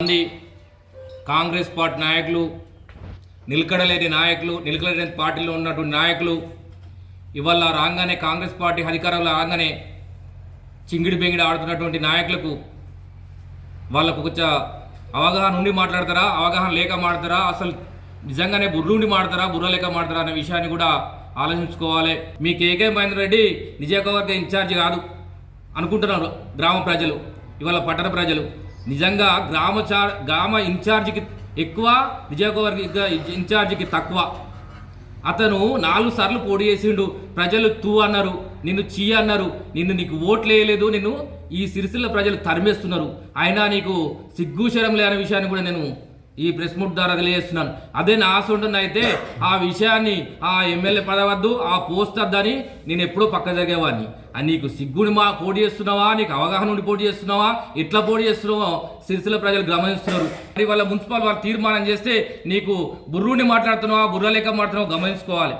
మంది కాంగ్రెస్ పార్టీ నాయకులు నిలకడలేని నాయకులు నిలకడలేని పార్టీలో ఉన్నటువంటి నాయకులు ఇవాళ రాగానే కాంగ్రెస్ పార్టీ అధికారంలో రాగానే చింగిడి బెంగిడి ఆడుతున్నటువంటి నాయకులకు వాళ్ళకు కొంచెం అవగాహన ఉండి మాట్లాడతారా అవగాహన లేక మాడతారా అసలు నిజంగానే బుర్రుండి మాడతారా బుర్ర లేక మాడతారా అనే విషయాన్ని కూడా ఆలోచించుకోవాలి. మీ కేకే మహేందర్ రెడ్డి నియోజకవర్గ ఇన్ఛార్జి కాదు అనుకుంటున్నారు గ్రామ ప్రజలు ఇవాళ పట్టణ ప్రజలు. నిజంగా గ్రామ చా గ్రామ ఇన్ఛార్జికి ఎక్కువ నియోజకవర్గ ఇన్ఛార్జికి తక్కువ. అతను నాలుగు సార్లు పోటీ చేసిండు. ప్రజలు తూ అన్నారు నిన్ను చీ అన్నారు నిన్ను నీకు ఓట్లు వేయలేదు నిన్ను ఈ సిరిసిల్ల ప్రజలు తరిమేస్తున్నారు. అయినా నీకు సిగ్గుశరం లేని విషయాన్ని కూడా నేను ఈ ప్రెస్ ముట్ ద్వారా తెలియజేస్తున్నాను. అదే నా ఆశ ఉంటుంది అయితే ఆ విషయాన్ని ఆ ఎమ్మెల్యే పదవద్దు ఆ పోస్ట్ వద్దని నేను ఎప్పుడూ పక్క జరిగేవాడిని. ఆ నీకు సిగ్గుని మా పోటీ చేస్తున్నావా? నీకు అవగాహన ఉండి పోటీ చేస్తున్నావా? ఎట్లా పోటీ చేస్తున్నావో సిరిసిల ప్రజలు గమనిస్తున్నారు. మరి వాళ్ళ మున్సిపల్ వాళ్ళు తీర్మానం చేస్తే నీకు బుర్రుని మాట్లాడుతున్నావా బుర్రలేక మాట్లాడుతున్నావా గమనించుకోవాలి.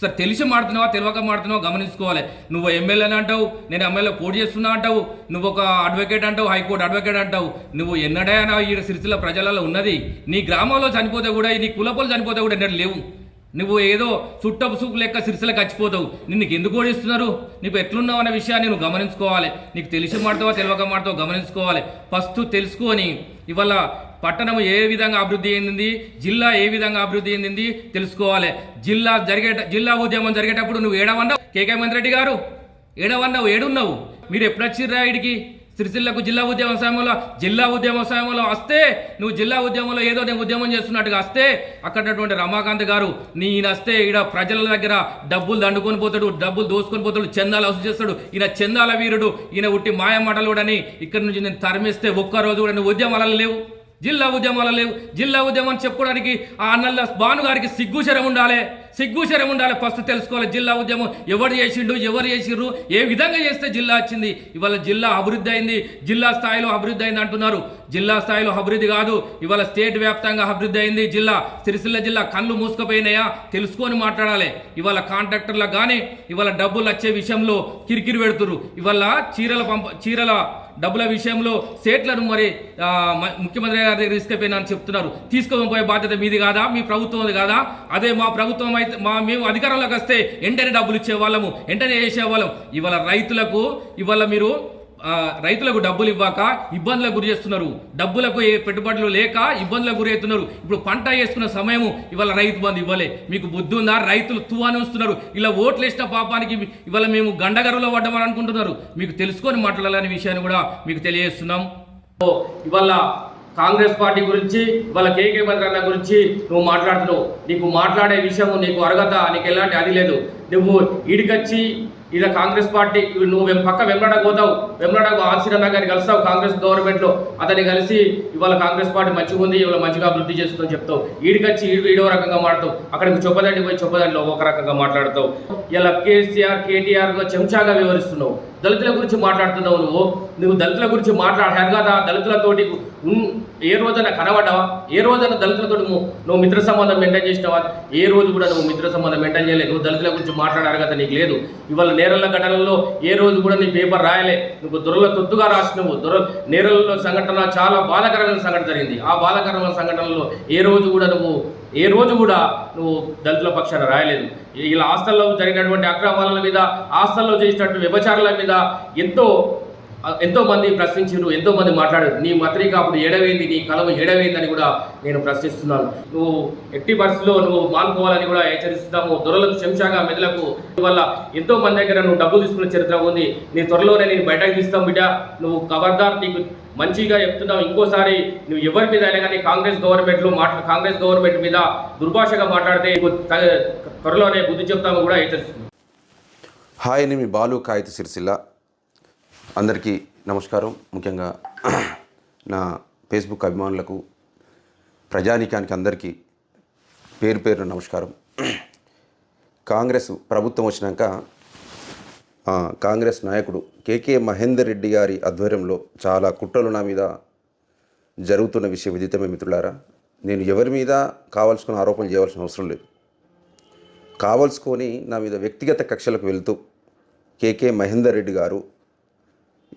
సార్ తెలిసి మాడుతున్నావా తెలియక మాడుతున్నావా గమనించుకోవాలి. నువ్వు ఎమ్మెల్యేని అంటావు నేను ఎమ్మెల్యే పోటీ చేస్తున్నా అంటావు నువ్వు ఒక అడ్వకేట్ అంటావు హైకోర్టు అడ్వకేట్ అంటావు. నువ్వు ఎన్నడైనా ఈ సిరిసిల్ల ప్రజలలో ఉన్నది నీ గ్రామంలో చనిపోతే కూడా నీ కులపలు చనిపోతే కూడా ఎన్నడూ లేవు. నువ్వు ఏదో చుట్టపు సూపు లెక్క సిరిసిల చచ్చిపోతావు నిన్ను ఎందుకు ఓడిస్తున్నారు? నీకు ఎట్లున్నావు అనే విషయాన్ని నువ్వు గమనించుకోవాలి. నీకు తెలిసి మాడతావా తెలియక మాడతావు గమనించుకోవాలి. ఫస్ట్ తెలుసుకొని ఇవాళ పట్టణం ఏ విధంగా అభివృద్ధి చెందింది జిల్లా ఏ విధంగా అభివృద్ధి చెందింది తెలుసుకోవాలి. జిల్లా జరిగే జిల్లా ఉద్యమం జరిగేటప్పుడు నువ్వు ఏడవన్నావు? కేకే మంత్రి రెడ్డి గారు ఏడవన్నావు ఏడున్నావు? మీరు ఎప్పుడు వచ్చిర్రా ఇడికి? సిరిసిల్లకు జిల్లా ఉద్యమ సమయంలో జిల్లా ఉద్యమ సమయంలో వస్తే నువ్వు జిల్లా ఉద్యమంలో ఏదో నేను ఉద్యమం చేస్తున్నట్టుగా వస్తే అక్కడ రమాకాంత్ గారు నీ వస్తే ఈడ ప్రజల దగ్గర డబ్బులు దండుకొని పోతాడు డబ్బులు దోసుకొని పోతాడు చందాలు వసూలు చేస్తాడు. ఈయన చందాల వీరుడు ఈయన ఉట్టి మాయమాటలుడని ఇక్కడి నుంచి నేను తరిమిస్తే ఒక్కరోజు కూడా నువ్వు ఉద్యమాలలో లేవు. జిల్లా ఉద్యమాలు లేవు. జిల్లా ఉద్యమం చెప్పుకోవడానికి ఆ అన్నల్ల భానుగారికి సిగ్గుశరం ఉండాలి. సిగ్గుశరం ఉండాలి. ఫస్ట్ తెలుసుకోవాలి జిల్లా ఉద్యమం ఎవరు చేసిండు ఎవరు చేసిర్రు ఏ విధంగా చేస్తే జిల్లా వచ్చింది. ఇవాళ జిల్లా అభివృద్ధి అయింది. జిల్లా స్థాయిలో అభివృద్ధి అయింది అంటున్నారు. జిల్లా స్థాయిలో అభివృద్ధి కాదు. ఇవాళ స్టేట్ వ్యాప్తంగా అభివృద్ధి అయింది. జిల్లా సిరిసిల్ల జిల్లా కళ్ళు మూసుకుపోయినాయా? తెలుసుకొని మాట్లాడాలి. ఇవాళ కాంట్రాక్టర్లకు కానీ ఇవాళ డబ్బులు వచ్చే విషయంలో కిరికిరి పెడుతురు ఇవాళ చీరల పంప చీరల డబ్బుల విషయంలో సేట్లను మరి ముఖ్యమంత్రి గారి దగ్గర తీసుకుపోయినా అని చెప్తున్నారు. తీసుకొని పోయే బాధ్యత మీది కాదా? మీ ప్రభుత్వం కాదా? అదే మా ప్రభుత్వం అయితే మా మేము అధికారంలోకి వస్తే వెంటనే డబ్బులు ఇచ్చే వాళ్ళము వెంటనే చేసేవాళ్ళం. ఇవాళ రైతులకు ఇవాళ మీరు రైతులకు డబ్బులు ఇవ్వక ఇబ్బందులకు గురి చేస్తున్నారు. డబ్బులకు ఏ పెట్టుబడులు లేక ఇబ్బందులకు గురి అవుతున్నారు. ఇప్పుడు పంట వేసుకున్న సమయము ఇవాళ రైతు బంధు ఇవ్వలే. మీకు బుద్ధి ఉందా? రైతులు తువాని వస్తున్నారు. ఇలా ఓట్లు వేసిన పాపానికి ఇవాళ మేము గండగరులో పడ్డమని అనుకుంటున్నారు. మీకు తెలుసుకొని మాట్లాడాలనే విషయాన్ని కూడా మీకు తెలియజేస్తున్నాం. ఇవాళ కాంగ్రెస్ పార్టీ గురించి వాళ్ళ కేకే మంత్రి అన్న గురించి నువ్వు మాట్లాడుతున్నావు. నీకు మాట్లాడే విషయం నీకు అర్హత నీకు ఎలాంటి అది లేదు. నువ్వు ఇడికొచ్చి ఇలా కాంగ్రెస్ పార్టీ నువ్వు పక్క వెంబడ పోతావు. వెంబడకు ఆర్సీరన్న గారిని కలుస్తావు కాంగ్రెస్ గవర్నమెంట్లో. అతన్ని కలిసి ఇవాళ కాంగ్రెస్ పార్టీ మంచిగా ఉంది ఇవాళ మంచిగా అభివృద్ధి చేస్తుందని చెప్తావు. ఈడికొచ్చి ఈడు ఈడో రకంగా మాట్లాడతావు అక్కడికి చొప్పదండి పోయి చొప్పదండిలో ఒక రకంగా మాట్లాడతావు. ఇలా కేసీఆర్ కేటీఆర్ చెంచాగా వివరిస్తున్నావు. దళితుల గురించి మాట్లాడుతున్నావు నువ్వు. నువ్వు దళితుల గురించి మాట్లాడారు కదా. దళితులతోటి ఉన్- ఏ రోజైనా కనబడ్డావా? ఏ రోజైనా దళితులతో నువ్వు నువ్వు మిత్ర సంబంధం మెయింటైన్ చేసినావా? ఏ రోజు కూడా నువ్వు మిత్ర సంబంధం మెయింటైన్ చేయలేదు. నువ్వు దళితుల గురించి మాట్లాడారు కదా నీకు లేదు. ఇవాళ నేరల ఘటనలో ఏ రోజు కూడా నీ పేపర్ రాయలే. నువ్వు దొరల తొత్తుగా రాసినవు. దొర నేరల్లో సంఘటన చాలా బాధాకరమైన సంఘటన జరిగింది. ఆ బాధాకరమైన సంఘటనలో ఏ రోజు కూడా నువ్వు ఏ రోజు కూడా నువ్వు దళితుల పక్షాన రాయలేదు. ఇలా హాస్టల్లో జరిగినటువంటి అక్రమాల మీద హాస్టల్లో చేసినటువంటి వ్యభచారాల మీద ఎంతో ఎంతో మంది ప్రశ్నించారు ఎంతో మంది మాట్లాడారు. నీ మత్రిక అప్పుడు ఏడవైంది నీ కలవ ఏడవైంది అని కూడా నేను ప్రశ్నిస్తున్నాను. నువ్వు ఎట్టి పరిస్థితిలో నువ్వు మానుకోవాలని కూడా హెచ్చరిస్తున్నాము. దొరలకు శంషాగా మెదలకు వల్ల ఎంతో మంది దగ్గర నువ్వు డబ్బులు తీసుకునే చరిత్ర ఉంది. నీ త్వరలోనే నేను బయటకు తీస్తాం బిడ్డ. నువ్వు ఖబర్దార్ నీకు మంచిగా చెప్తున్నావు. ఇంకోసారి నువ్వు ఎవరి మీద అయినా కానీ కాంగ్రెస్ గవర్నమెంట్లో మాట్లా కాంగ్రెస్ గవర్నమెంట్ మీద దుర్భాషగా మాట్లాడితే త్వరలోనే బుద్ధి చెప్తాము కూడా హెచ్చరిస్తుంది హాయ్ మీ బాలు కాగిత సిరిసిల్ల. అందరికీ నమస్కారం. ముఖ్యంగా నా ఫేస్బుక్ అభిమానులకు ప్రజానీకానికి అందరికీ పేరు పేరు నమస్కారం. కాంగ్రెస్ ప్రభుత్వం వచ్చినాక కాంగ్రెస్ నాయకుడు కేకే మహేందర్ రెడ్డి గారి ఆధ్వర్యంలో చాలా కుట్రలు నా మీద జరుగుతున్న విషయం విదితమే మిత్రులారా నేను ఎవరి మీద కావాల్సుకున్న ఆరోపణలు చేయవలసిన అవసరం లేదు. కావాల్సుకొని నా మీద వ్యక్తిగత కక్షలకు వెళ్తూ కేకే మహేందర్ రెడ్డి గారు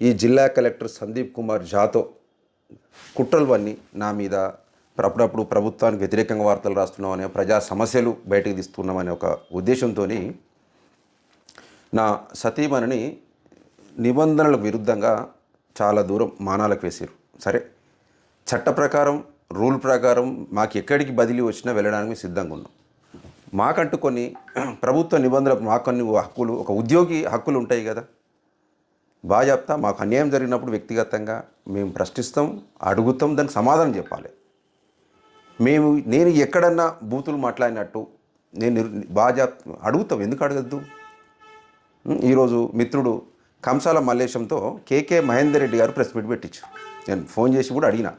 ఈ జిల్లా కలెక్టర్ సందీప్ కుమార్ జాతో కుట్రలవన్నీ నా మీద అప్పుడప్పుడు ప్రభుత్వానికి వ్యతిరేకంగా వార్తలు రాస్తున్నామని ప్రజా సమస్యలు బయటకు తీస్తున్నామనే ఒక ఉద్దేశంతో నా సతీమణిని నిబంధనలకు విరుద్ధంగా చాలా దూరం మానాలకు వేసారు సరే చట్ట ప్రకారం రూల్ ప్రకారం మాకు ఎక్కడికి బదిలీ వచ్చినా వెళ్ళడానికి మేము సిద్ధంగా ఉన్నాం. మాకంటూ కొన్ని ప్రభుత్వ నిబంధనలు మాకు కొన్ని హక్కులు ఒక ఉద్యోగి హక్కులు ఉంటాయి కదా. బాగా చెప్తా మాకు అన్యాయం జరిగినప్పుడు వ్యక్తిగతంగా మేము ప్రశ్నిస్తాం అడుగుతాం దానికి సమాధానం చెప్పాలి. మేము నేను ఎక్కడన్నా బూతులు మాట్లాడినట్టు నేను బాగా అడుగుతాం ఎందుకు అడగద్దు? ఈరోజు మిత్రుడు Kamsala మల్లేశంతో KK Mahender Reddy garu press meet పెట్టించు నేను ఫోన్ చేసి కూడా అడిగిన.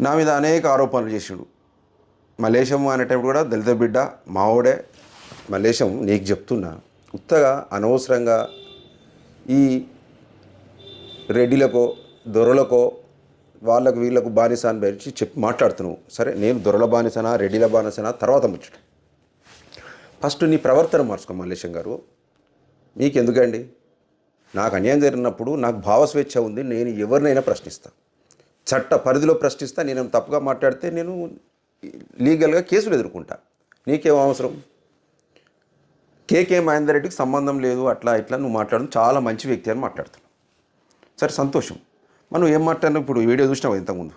నా మీద అనేక ఆరోపణలు చేసిండు. మల్లేశం అనేటప్పుడు కూడా దళిత బిడ్డ మావోడే. మల్లేశం నీకు చెప్తున్నా. ఉత్తగా అనవసరంగా ఈ రెడ్డిలకో దొరలకో వాళ్ళకు వీళ్ళకు బానిస అని పెంచి చెప్పి మాట్లాడుతున్నావు. సరే నేను దొరల బానిసనా రెడ్డిల బానిసనా? తర్వాత ముచ్చట. ఫస్ట్ నీ ప్రవర్తన మార్చుకో మల్లేశం గారు. మీకు ఎందుకండి నాకు అన్యాయం జరిగినప్పుడు నాకు భావస్వేచ్ఛ ఉంది నేను ఎవరినైనా ప్రశ్నిస్తా. చట్ట పరిధిలో ప్రశ్నిస్తా నేను తప్పుగా మాట్లాడితే నేను లీగల్గా కేసులు ఎదుర్కొంటా. నీకేం అవసరం? కేకే మహేందర్ రెడ్డికి సంబంధం లేదు అట్లా ఇట్లా నువ్వు మాట్లాడడం చాలా మంచి వ్యక్తి అని మాట్లాడుతున్నావు సరే సంతోషం. మనం ఏం మాట్లాడినా ఇప్పుడు? వీడియో చూసినావు ఇంతకుముందు?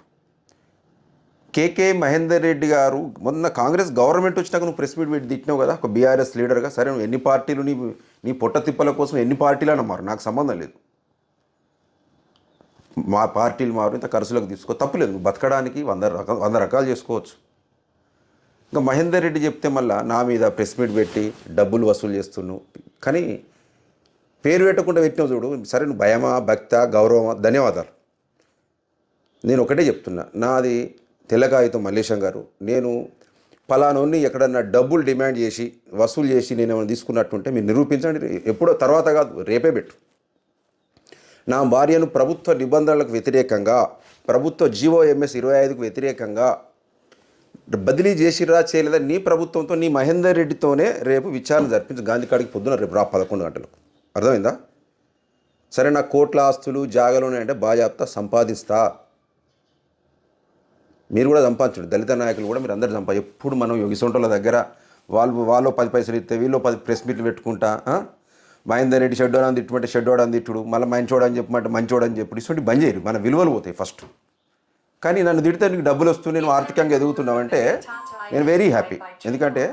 కేకే మహేందర్ రెడ్డి గారు మొన్న కాంగ్రెస్ గవర్నమెంట్ వచ్చినాక నువ్వు ప్రెస్ మీట్ పెట్టి తిట్టినావు కదా ఒక బీఆర్ఎస్ లీడర్గా. సరే నువ్వు ఎన్ని పార్టీలు నీ నీ పొట్ట తిప్పల కోసం ఎన్ని పార్టీలు అన్నమారు నాకు సంబంధం లేదు. మా పార్టీలు మారు ఇంత ఖర్చులకు తీసుకో. తప్పులేదు నువ్వు బతకడానికి వంద రకాలు వంద రకాలు చేసుకోవచ్చు. ఇంకా మహేందర్ రెడ్డి చెప్తే మళ్ళా నా మీద ప్రెస్ మీట్ పెట్టి డబ్బులు వసూలు చేస్తున్నావు కానీ పేరు పెట్టకుండా పెట్టినావు చూడు సరే నువ్వు భయమా భక్త గౌరవమా ధన్యవాదాలు. నేను ఒకటే చెప్తున్నా నాది తెల్లకాగితం మల్లేశం గారు. నేను పలానోన్ని ఎక్కడన్నా డబ్బులు డిమాండ్ చేసి వసూలు చేసి నేను ఏమైనా తీసుకున్నట్టుంటే మీరు నిరూపించండి ఎప్పుడో తర్వాత కాదు రేపే పెట్టు. నా భార్యను ప్రభుత్వ నిబంధనలకు వ్యతిరేకంగా ప్రభుత్వ జీవో ఎంఎస్ ఇరవై ఐదుకు వ్యతిరేకంగా బదిలీ చేసిరా చేయలేదా నీ ప్రభుత్వంతో నీ మహేందర్ రెడ్డితోనే రేపు విచారణ జరిపించు గాంధీ కాడికి పొద్దున రేపు రా పదకొండు గంటలకు. అర్థమైందా? సరే నా కోట్ల ఆస్తులు జాగాలు ఉన్నాయంటే బాజాప్తా సంపాదిస్తా. మీరు కూడా సంపాదించండి. దళిత నాయకులు కూడా మీరు అందరు సంపా ఎప్పుడు మనం యోగిసొంటల దగ్గర వాళ్ళు వాళ్ళు పది పైసలు ఇస్తే వీళ్ళు పది ప్రెస్ మీట్లు పెట్టుకుంటా మహేందర్ రెడ్డి షెడ్డోడు అని తిట్టుమంటే షెడ్డోడు అని తిట్టుడు మళ్ళీ మంచోడని అని చెప్పమంటే మంచోడని చెప్పుడు. ఇటువంటి బంద్ చేయరు. మన విలువలు పోతాయి ఫస్ట్. కానీ నన్ను తిడితే నీకు డబ్బులు వస్తూ నేను ఆర్థికంగా ఎదుగుతున్నావంటే నేను వెరీ హ్యాపీ ఎందుకంటే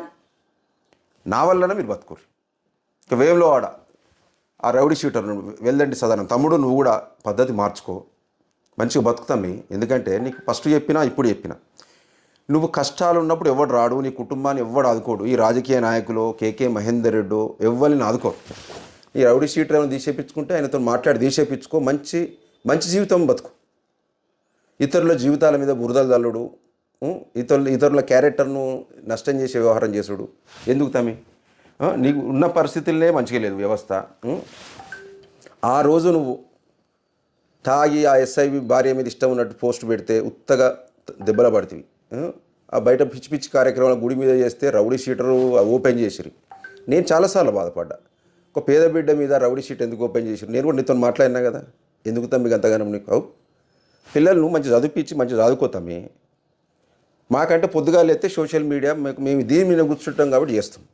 నా వల్లనే మీరు బతుకోరు ఇక వేవ్లో ఆడ ఆ రౌడీ షూటర్ వెళ్ళండి సదనం. తమ్ముడు నువ్వు కూడా పద్ధతి మార్చుకో. మంచిగా బతుకుతామి ఎందుకంటే నీకు ఫస్ట్ చెప్పినా ఇప్పుడు చెప్పినా. నువ్వు కష్టాలు ఉన్నప్పుడు ఎవడు రాడు? నీ కుటుంబాన్ని ఎవడు ఆదుకోడు? ఈ రాజకీయ నాయకులు కేకే మహేందర్ రెడ్డి ఎవరిని ఆదుకో ఈ రౌడీ షీటర్ ఏమైనా తీసేపించుకుంటే ఆయనతో మాట్లాడి తీసేపించుకో. మంచి మంచి జీవితం బతుకు. ఇతరుల జీవితాల మీద బురదలు చల్లుడు ఇతరుల ఇతరుల క్యారెక్టర్ను నష్టం చేసే వ్యవహారం చేసుడు. ఎందుకు తమి నీకు ఉన్న పరిస్థితులనే మంచిగా లేదు వ్యవస్థ ఆ రోజు నువ్వు తాగి ఆ ఎస్ఐవి భార్య మీద ఇష్టం ఉన్నట్టు పోస్ట్ పెడితే ఉత్తగా దెబ్బల పడుతుంది ఆ బయట పిచ్చి పిచ్చి కార్యక్రమాలు గుడి మీద చేస్తే రౌడీ షీటరు ఓపెన్ చేసిరు. నేను చాలాసార్లు బాధపడ్డా. ఒక పేద బిడ్డ మీద రౌడీ షీట్ ఎందుకు ఓపెన్ చేసిరు? నేను కూడా నీతో మాట్లాడినా కదా. ఎందుకు తమ్మికి అంతగానం నీకు? అవు? పిల్లలను మంచి చదివిపించి మంచి చదువుకోతామే మాకంటే పొద్దుగా సోషల్ మీడియా మేము దీని మీద కూర్చుంటాం కాబట్టి చేస్తాం.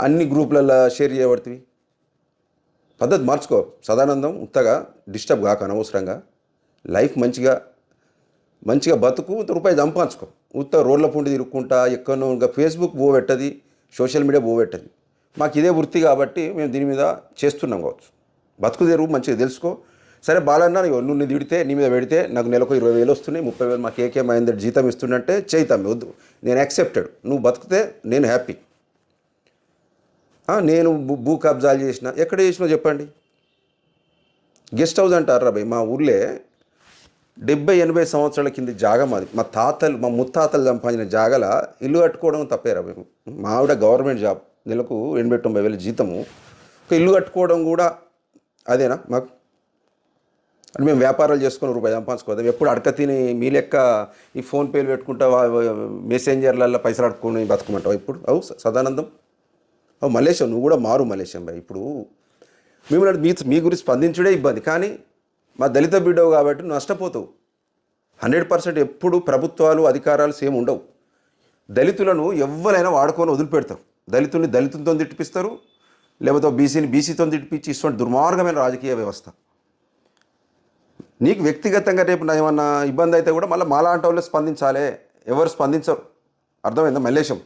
అన్ని గ్రూపులలో షేర్ చేయబడుతుంది పద్ధతి మార్చుకో. సదానందం ఉత్తగా డిస్టర్బ్ కాక అనవసరంగా. లైఫ్ మంచిగా మంచిగా బతుకు రూపాయి సంపాదించుకో. ఉత్త రోడ్ల పుండి తిరుక్కుంటా ఎక్కడో ఇంకా ఫేస్బుక్ బో సోషల్ మీడియా బో మాకు ఇదే వృత్తి కాబట్టి మేము దీని మీద చేస్తున్నాం కావచ్చు. బతుకు తెరువు మంచిగా తెలుసుకో. సరే బాలన్న నువ్వు నీ తిడితే నీ మీద పెడితే నాకు నెలకు ఇరవై వేలు వస్తున్నాయి ముప్పై వేలు మాకు ఏకే మహేందర్ జీతం ఇస్తుందంటే చేయితాం వద్దు. నేను యాక్సెప్టెడ్. నువ్వు బతికితే నేను హ్యాపీ. నేను భూ- భూ కబ్జాలు చేసిన ఎక్కడ చేసినా చెప్పండి. గెస్ట్ హౌస్ అంటారు రా మా ఊర్లో డెబ్బై ఎనభై సంవత్సరాల కింద జాగా మాది మా తాతలు మా ముత్తాతలు సంపాదించిన జాగల ఇల్లు కట్టుకోవడం తప్పేరా మేము మా ఆవిడ గవర్నమెంట్ జాబ్ నెలకు ఎనభై తొంభై వేల జీతము. ఒక ఇల్లు కట్టుకోవడం కూడా అదేనా మాకు? అంటే మేము వ్యాపారాలు చేసుకుని రూపాయి సంపాదించుకోదాం ఎప్పుడు అడక తిని మీ లెక్క ఈ ఫోన్పేలు పెట్టుకుంటా వా- మెసెంజర్లలో పైసలు అడుక్కొని బతుకుమంటావు ఇప్పుడు? అవు సదానందం. అవు మలేషియా నువ్వు కూడా మారు మలేషియా బాయ్ ఇప్పుడు మిమ్మల్ని మీ మీ గురించి స్పందించుడే ఇబ్బంది. కానీ మా దళిత బిడ్డవు కాబట్టి నష్టపోతావు. హండ్రెడ్ పర్సెంట్ ఎప్పుడు ప్రభుత్వాలు అధికారాలు సేమ్ ఉండవు. దళితులను ఎవ్వరైనా వాడుకొని వదిలిపెడతారు. దళితుల్ని దళితులతో తిట్టిపిస్తారు. లేకపోతే బీసీని బీసీతో తిట్టిపించి ఇటువంటి దుర్మార్గమైన రాజకీయ వ్యవస్థ. నీకు వ్యక్తిగతంగా రేపు ఏమన్నా ఇబ్బంది అయితే కూడా మళ్ళీ మాలాంటి వాళ్ళు స్పందించాలి. ఎవరు స్పందించరు. అర్థమైందా మల్లేశం?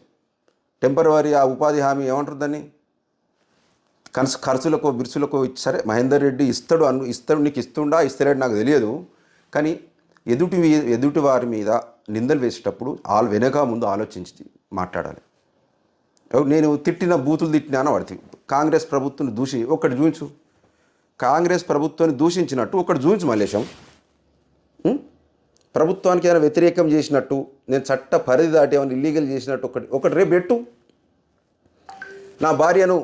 టెంపరవరీ ఆ ఉపాధి హామీ ఏమంటారు దాన్ని? కన్స్ ఖర్చులకు బిరుసులకు సరే మహేందర్ రెడ్డి ఇస్తాడు అను ఇస్తాడు నీకు ఇస్తుండా ఇస్తలేడు నాకు తెలియదు. కానీ ఎదుటి ఎదుటి వారి మీద నిందలు వేసేటప్పుడు వాళ్ళు వెనక ముందు ఆలోచించి మాట్లాడాలి. నేను తిట్టిన బూతులు తిట్టినా వాడితే కాంగ్రెస్ ప్రభుత్వం దూషి ఒక్కటి చూపించు. కాంగ్రెస్ ప్రభుత్వాన్ని దూషించినట్టు ఒకటి చూపించు మల్లేశం. ప్రభుత్వానికి ఏమైనా వ్యతిరేకం చేసినట్టు నేను చట్ట పరిధి దాటి ఏమైనా ఇల్లీగల్ చేసినట్టు ఒకటి ఒకటి రేపు పెట్టు. నా భార్యను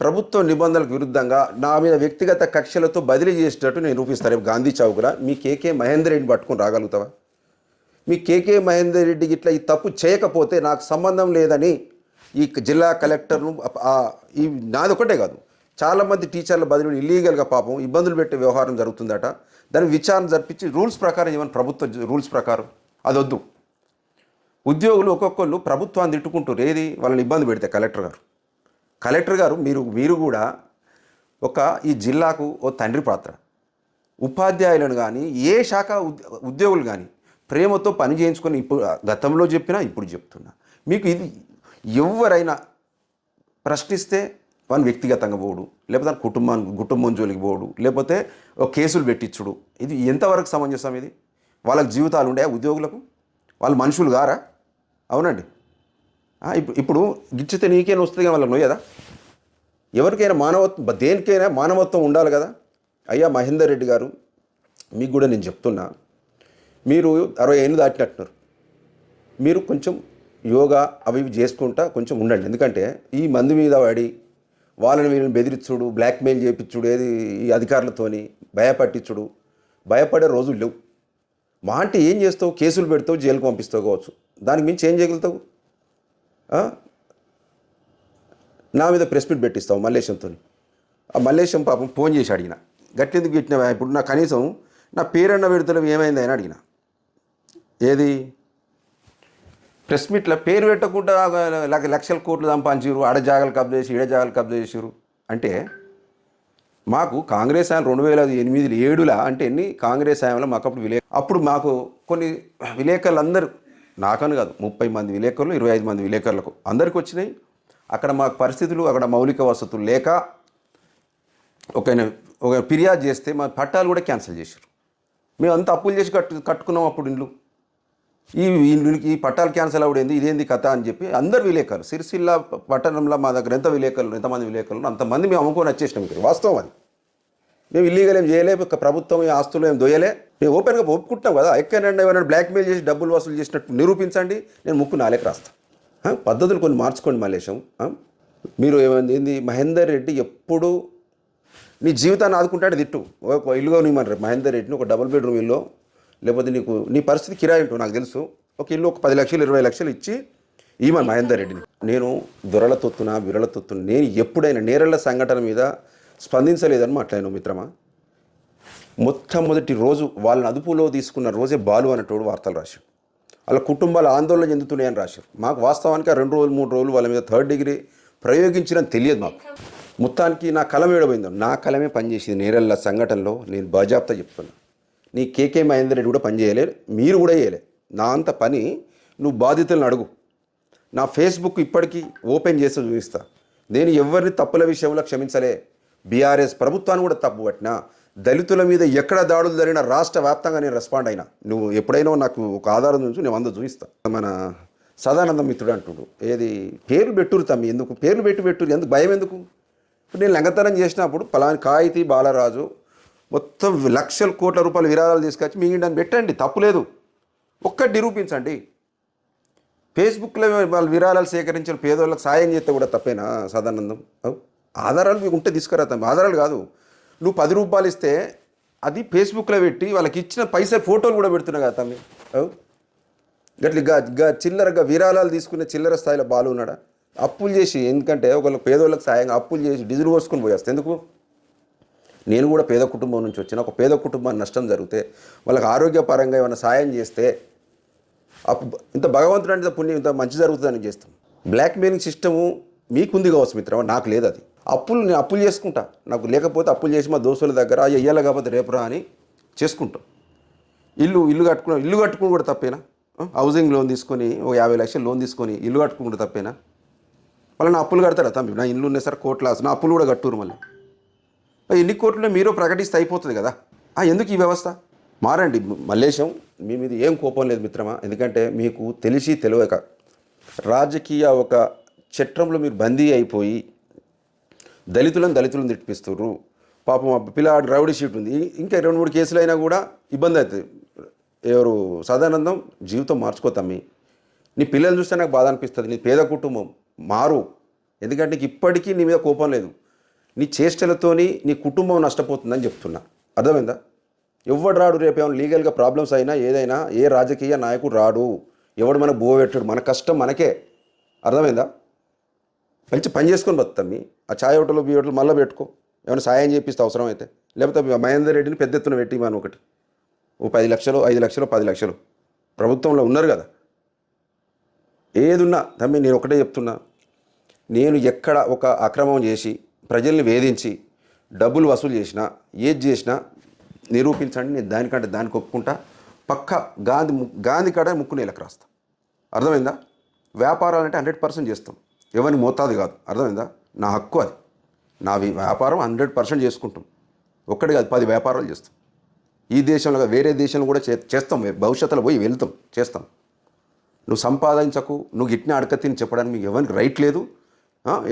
ప్రభుత్వ నిబంధనలకు విరుద్ధంగా నా మీద వ్యక్తిగత కక్షలతో బదిలీ చేసినట్టు నేను నిరూపిస్తాను రేపు గాంధీ చౌక్లా మీ కేకే మహేందర్ రెడ్డి పట్టుకుని రాగలుగుతావా? మీ కేకే మహేందర్ రెడ్డి ఇట్లా ఈ తప్పు చేయకపోతే నాకు సంబంధం లేదని ఈ జిల్లా కలెక్టర్ను ఈ నాది ఒకటే కాదు. చాలామంది టీచర్ల బదిలీ ఇల్లీగల్గా పాపం ఇబ్బందులు పెట్టే వ్యవహారం జరుగుతుందట. దాని విచారణ జరిపించి రూల్స్ ప్రకారం ఏమైనా ప్రభుత్వ రూల్స్ ప్రకారం? అది వద్దు ఉద్యోగులు ఒక్కొక్కళ్ళు ప్రభుత్వాన్ని తిట్టుకుంటారు ఏది వాళ్ళని ఇబ్బంది పెడితే కలెక్టర్ గారు. కలెక్టర్ గారు మీరు మీరు కూడా ఒక ఈ జిల్లాకు ఓ తండ్రి పాత్ర. ఉపాధ్యాయులను కానీ ఏ శాఖ ఉద్యోగులు కానీ ప్రేమతో పని చేయించుకొని ఇప్పుడు గతంలో చెప్పినా ఇప్పుడు చెప్తున్నా. మీకు ఇది ఎవరైనా ప్రశ్నిస్తే వాని వ్యక్తిగతంగా పోడు లేకపోతే వాని కుటుంబానికి కుటుంబం జోలికి పోడు లేకపోతే ఒక కేసులు పెట్టించుడు ఇది ఎంతవరకు సమంజసం ఇది? వాళ్ళకి జీవితాలు ఉండే ఉద్యోగులకు? వాళ్ళు మనుషులు గారా అవునండి. ఇప్పుడు ఇప్పుడు గిచ్చితే నీకేనా వస్తుంది వాళ్ళకి నొయ్యదా? ఎవరికైనా మానవత్వం దేనికైనా మానవత్వం ఉండాలి కదా? అయ్యా మహేందర్ రెడ్డి గారు మీకు కూడా నేను చెప్తున్నా. మీరు అరవై ఏళ్ళు దాటినట్టున్నారు. మీరు కొంచెం యోగా అవి ఇవి చేసుకుంటా కొంచెం ఉండండి. ఎందుకంటే ఈ మందు మీద వాడి వాళ్ళని వీళ్ళని బెదిరించుడు బ్లాక్మెయిల్ చేయించుడు ఏది ఈ అధికారులతోని భయపట్టించుడు. భయపడే రోజులు లేవు. మా అంటే ఏం చేస్తావు? కేసులు పెడతావు జైలుకు పంపిస్తావు కావచ్చు. దానికి మించి ఏం చేయగలుగుతావు? నా మీద ప్రెస్ మీట్ పెట్టిస్తావు మల్లేశంతో ఆ మల్లేశం పాపం ఫోన్ చేసి అడిగిన. గట్టెందుకు పెట్టినవా? ఇప్పుడు నా కనీసం నా పేరన్న విడుదల ఏమైంది అని అడిగిన. ఏది? ప్రెస్ మీట్లో పేరు పెట్టకుండా లక్ష లక్షల కోట్లు సంపాదించారు ఆడ జాగాలు కబ్జా చేసి ఈడ జాగాలు కబ్జా చేసారు అంటే మాకు కాంగ్రెస్ ఆయన రెండు వేల ఎనిమిది ఏడులా అంటే ఎన్ని కాంగ్రెస్ హయాంలో మాకు అప్పుడు విలే అప్పుడు మాకు కొన్ని విలేకరులు అందరూ నాకని కాదు ముప్పై మంది విలేకరులు ఇరవై ఐదు మంది విలేకరులకు అందరికి వచ్చినాయి. అక్కడ మాకు పరిస్థితులు అక్కడ మౌలిక వసతులు లేక ఒక ఒక ఫిర్యాదు చేస్తే మా పట్టాలు కూడా క్యాన్సిల్ చేశారు మేము అంత అప్పులు చేసి కట్టు కట్టుకున్నాం అప్పుడు ఇండ్లు. ఈ వీళ్ళకి ఈ పట్టాలు క్యాన్సిల్ అవడేంది ఇదేంది కథ అని చెప్పి అందరు విలేకరులు సిరిసిల్ల పట్టణంలో మా దగ్గర ఎంత విలేకరులు ఎంతమంది విలేకరులు అంతమంది మేము అమ్ముకొని వచ్చేసినాం ఇక్కడ వాస్తవం అది. మేము ఇల్లీగల్ ఏం చేయలే ఒక ప్రభుత్వం ఈ ఆస్తులు ఏం దొయ్యలే మేము ఓపెన్గా ఒప్పుకుంటాం కదా ఎక్కడైనా ఎవరైనా బ్లాక్మెయిల్ చేసి డబ్బులు వసూలు చేసినట్టు నిరూపించండి నేను ముక్కు నాలేక రాస్తాను పద్ధతులు కొన్ని మార్చుకోండి మలేశం మీరు ఏమైంది ఏంది మహేందర్ రెడ్డి ఎప్పుడు నీ జీవితాన్ని ఆదుకుంటాడు తిట్టు. ఒక ఇల్లుగా నీమన్నారు మహేందర్ రెడ్డిని ఒక డబుల్ బెడ్రూమ్ ఇల్లు లేకపోతే నీకు నీ పరిస్థితి కిరాయి నాకు తెలుసు. ఒక ఇల్లు ఒక పది లక్షలు ఇరవై లక్షలు ఇచ్చి ఈమన్ మహేందర్ రెడ్డిని. నేను దొరల తొత్తున విరళ తొత్తున నేను ఎప్పుడైనా నేరళ్ళ సంఘటన మీద స్పందించలేదని మాట్లాడాను మిత్రమా? మొట్టమొదటి రోజు వాళ్ళని అదుపులో తీసుకున్న రోజే బాలు అనేటోడు వార్తలు రాశాడు. వాళ్ళ కుటుంబాలు ఆందోళన చెందుతున్నాయని రాశారు. మాకు వాస్తవానికి ఆ రెండు రోజులు మూడు రోజులు వాళ్ళ మీద థర్డ్ డిగ్రీ ప్రయోగించడం తెలియదు మాకు. మొత్తానికి నా కలం ఏడబోయిందో నా కలమే పనిచేసింది నేరళ్ళ సంఘటనలో నేను బాజాబ్తా చెప్తున్నాను నీ కేకే మహేందర్ రెడ్డి కూడా పనిచేయలే మీరు కూడా చేయలేరు నా అంత పని నువ్వు బాధితులను అడుగు. నా ఫేస్బుక్ ఇప్పటికీ ఓపెన్ చేసి చూపిస్తా. నేను ఎవరిని తప్పుల విషయంలో క్షమించలే. బీఆర్ఎస్ ప్రభుత్వాన్ని కూడా తప్పు పట్టినా దళితుల మీద ఎక్కడ దాడులు జరిగిన రాష్ట్ర వ్యాప్తంగా నేను రెస్పాండ్ అయినా. నువ్వు ఎప్పుడైనా నాకు ఒక ఆధారం నుంచి నేను అందరూ చూపిస్తా. మన సదానంద మిత్రుడు అంటుడు ఏది పేర్లు పెట్టురు తమ్మి ఎందుకు? పేర్లు పెట్టి పెట్టురు ఎందుకు? భయం ఎందుకు? ఇప్పుడు నేను లంగతనం చేసినప్పుడు పలాని కాయితీ బాలరాజు మొత్తం లక్షల కోట్ల రూపాయల విరాళాలు తీసుకొచ్చి మీ ఇండియన్ పెట్టండి తప్పులేదు ఒక్కటి నిరూపించండి. ఫేస్బుక్లో వాళ్ళు విరాళాలు సేకరించిన పేదోళ్ళకి సాయం చేస్తే కూడా తప్పేనా సదానందం? ఆధారాలు మీకు ఉంటే తీసుకురా తమ్మి ఆధారాలు కాదు. నువ్వు పది రూపాయలు ఇస్తే అది ఫేస్బుక్లో పెట్టి వాళ్ళకి ఇచ్చిన పైసలు ఫోటోలు కూడా పెడుతున్నావు కదా తమ్మి గట్ల గా చిల్లరగా విరాళాలు తీసుకునే చిల్లర స్థాయిలో బాలు ఉన్నాడా అప్పులు చేసి ఎందుకంటే ఒకళ్ళు పేదోళ్ళకి సాయంగా అప్పులు చేసి డీజిల్ పోసుకొని పోయేస్తే. ఎందుకు? నేను కూడా పేద కుటుంబం నుంచి వచ్చిన ఒక పేద కుటుంబానికి నష్టం జరిగితే వాళ్ళకి ఆరోగ్యపరంగా ఏమైనా సాయం చేస్తే అప్పు- ఇంత భగవంతుడు అంటే పుణ్యం ఇంత మంచి జరుగుతుందని చేస్తాం. బ్లాక్ మెయిలింగ్ సిస్టము మీకుంది కావచ్చు మిత్రం నాకు లేదు అది. అప్పులు నేను అప్పులు చేసుకుంటా. నాకు లేకపోతే అప్పులు చేసి మా దోస్తుల దగ్గర అవి ఇయ్యాలి కాకపోతే రేపురా అని చేసుకుంటాం. ఇల్లు ఇల్లు కట్టుకున్న ఇల్లు కట్టుకుని కూడా తప్పేనా? హౌసింగ్ లోన్ తీసుకొని ఓ యాభై లక్షలు లోన్ తీసుకొని ఇల్లు కట్టుకుని కూడా తప్పేనా? మళ్ళీ నా అప్పులు కడతారా తమ్మి నా ఇల్లు ఉన్నాయి సార్ కోట్ల నా అప్పులు కూడా కట్టురు మళ్ళీ. ఎన్ని కోట్లు మీరు ప్రకటిస్తే అయిపోతుంది కదా. ఆ, ఎందుకు ఈ వ్యవస్థ? మారండి మల్లేశం మీ మీద ఏం కోపం లేదు మిత్రమా? ఎందుకంటే మీకు తెలిసి తెలియక రాజకీయ ఒక చట్రంలో మీరు బందీ అయిపోయి దళితులను దళితులను తిట్టిపిస్తుర్రు. పాపం ఆ పిల్లాడు రౌడీ షీట్ ఉంది. ఇంకా రెండు మూడు కేసులు అయినా కూడా ఇబ్బంది అవుతుంది. ఎవరు సదానందం జీవితం మార్చుకోతమ్మి నీ పిల్లలు చూస్తే నాకు బాధ అనిపిస్తుంది. నీ పేద కుటుంబం మారు. ఎందుకంటే నీకు ఇప్పటికీ నీ మీద కోపం లేదు. నీ చేష్టలతోని నీ కుటుంబం నష్టపోతుందని చెప్తున్నా. అర్థమైందా? ఎవడు రాడు రేపు ఏమైనా లీగల్గా ప్రాబ్లమ్స్ అయినా ఏదైనా ఏ రాజకీయ నాయకుడు రాడు ఎవడు మనకు బోవెట్టాడు మన కష్టం మనకే. అర్థమైందా? మంచి పని చేసుకొని బతుకుతాం మీ ఆ ఛాయ్ హోటల్ బీ హోటల్ మళ్ళీ పెట్టుకో. ఏమైనా సాయం చేపిస్తే అవసరం అయితే. లేకపోతే మహేందర్ రెడ్డిని పెద్ద ఎత్తున పెట్టి మనం ఒకటి. ఓ పది లక్షలు ఐదు లక్షలు పది లక్షలు. ప్రభుత్వంలో ఉన్నారు కదా. ఏదున్నా తమ్మి నేను ఒకటే చెప్తున్నా. నేను ఎక్కడ ఒక అక్రమం చేసి ప్రజల్ని వేధించి డబ్బులు వసూలు చేసినా ఏది చేసినా నిరూపించండి నేను దానికంటే దానికి ఒప్పుకుంటా పక్క గాంధీ ము- గాంధీ కాడ ముక్కు నేలకు రాస్తా. అర్థమైందా? వ్యాపారాలు అంటే హండ్రెడ్ పర్సెంట్ చేస్తాం. ఎవరిని మోతాదు కాదు. అర్థమైందా? నా హక్కు అది. నా వ్యాపారం హండ్రెడ్ పర్సెంట్ చేసుకుంటాం. ఒక్కటి కాదు పది వ్యాపారాలు చేస్తాం. ఈ దేశంలో వేరే దేశంలో కూడా చే చేస్తాం. భవిష్యత్తులో పోయి వెళ్తాం చేస్తాం. నువ్వు సంపాదించకు నువ్వు గిట్టిన అడక తిని చెప్పడానికి మీకు ఎవరికి రైట్ లేదు.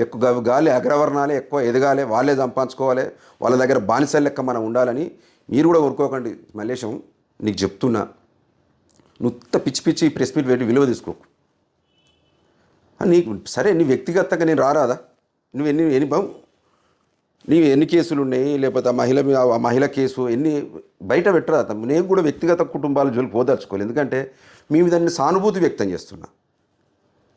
ఎక్కువ గాలి అగ్రవర్ణాలే ఎక్కువ ఎదగాలి వాళ్ళే సంపాదించుకోవాలి వాళ్ళ దగ్గర బానిసల లెక్క మనం ఉండాలని మీరు కూడా ఊరుకోకండి మల్లేశం. నీకు చెప్తున్నా నుత్త పిచ్చి పిచ్చి ప్రెస్ మీట్ పెట్టి విలువ తీసుకోకు. నీకు సరే నీ వ్యక్తిగతంగా నేను రారాదా? నువ్వు ఎన్ని ఎన్ని బావు నీవు ఎన్ని కేసులు ఉన్నాయి లేకపోతే ఆ మహిళ ఆ మహిళ కేసు ఎన్ని బయట పెట్టరా నేను కూడా వ్యక్తిగత కుటుంబాల జోలికి పోదలుచుకోవాలి ఎందుకంటే మేము దాన్ని సానుభూతి వ్యక్తం చేస్తున్నా.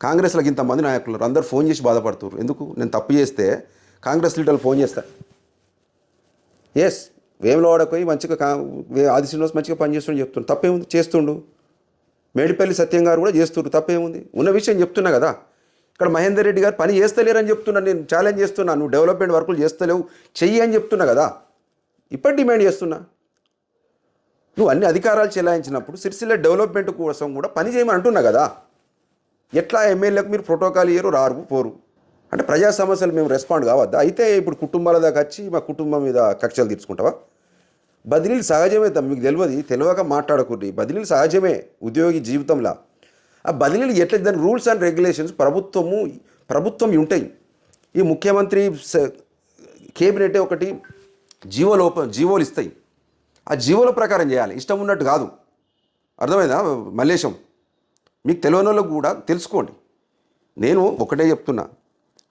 కాంగ్రెస్లకు ఇంతమంది నాయకులు అందరూ ఫోన్ చేసి బాధపడుతున్నారు. ఎందుకు? నేను తప్పు చేస్తే కాంగ్రెస్ లీడర్లు ఫోన్ చేస్తా ఎస్ వేములవాడకు పోయి మంచిగా కా ఆది శ్రీనివాస్ మంచిగా పనిచేస్తుండు చెప్తుండు. తప్పేముంది? చేస్తుండు. మేడిపల్లి సత్యం గారు కూడా చేస్తుండ్రు. తప్పేముంది? ఉన్న విషయం చెప్తున్నా కదా. ఇక్కడ మహేందర్ రెడ్డి గారు పని చేస్తలేరని చెప్తున్నా. నేను ఛాలెంజ్ చేస్తున్నా. నువ్వు డెవలప్మెంట్ వర్కులు చేస్తలేవు. చెయ్యి అని చెప్తున్నా కదా. ఇప్పటి డిమాండ్ చేస్తున్నా. నువ్వు అన్ని అధికారాలు చెలాయించినప్పుడు సిరిసిల్ల డెవలప్మెంట్ కోసం కూడా పని చేయమని అంటున్నా కదా. ఎట్లా ఎమ్మెల్యేలకు మీరు ప్రోటోకాల్ ఇయ్యరు రారు పోరు? అంటే ప్రజా సమస్యలు మేము రెస్పాండ్ కావద్దా? అయితే ఇప్పుడు కుటుంబాల దాకా వచ్చి మా కుటుంబం మీద కక్షలు తీర్చుకుంటావా? బదిలీలు సహజమే తమ్మి మీకు తెలియదు తెలియక మాట్లాడకూడదు. బదిలీలు సహజమే ఉద్యోగి జీవితంలో. ఆ బదిలీలు ఎట్లా దాని రూల్స్ అండ్ రెగ్యులేషన్స్ ప్రభుత్వము ప్రభుత్వం ఉంటాయి. ఈ ముఖ్యమంత్రి కేబినెట్ కేబినెటే ఒకటి జీవోలు జీవోలు ఇస్తాయి. ఆ జీవోల ప్రకారం చేయాలి. ఇష్టం ఉన్నట్టు కాదు. అర్థమైందా మల్లేశం? మీకు తెలియని కూడా తెలుసుకోండి. నేను ఒకటే చెప్తున్నా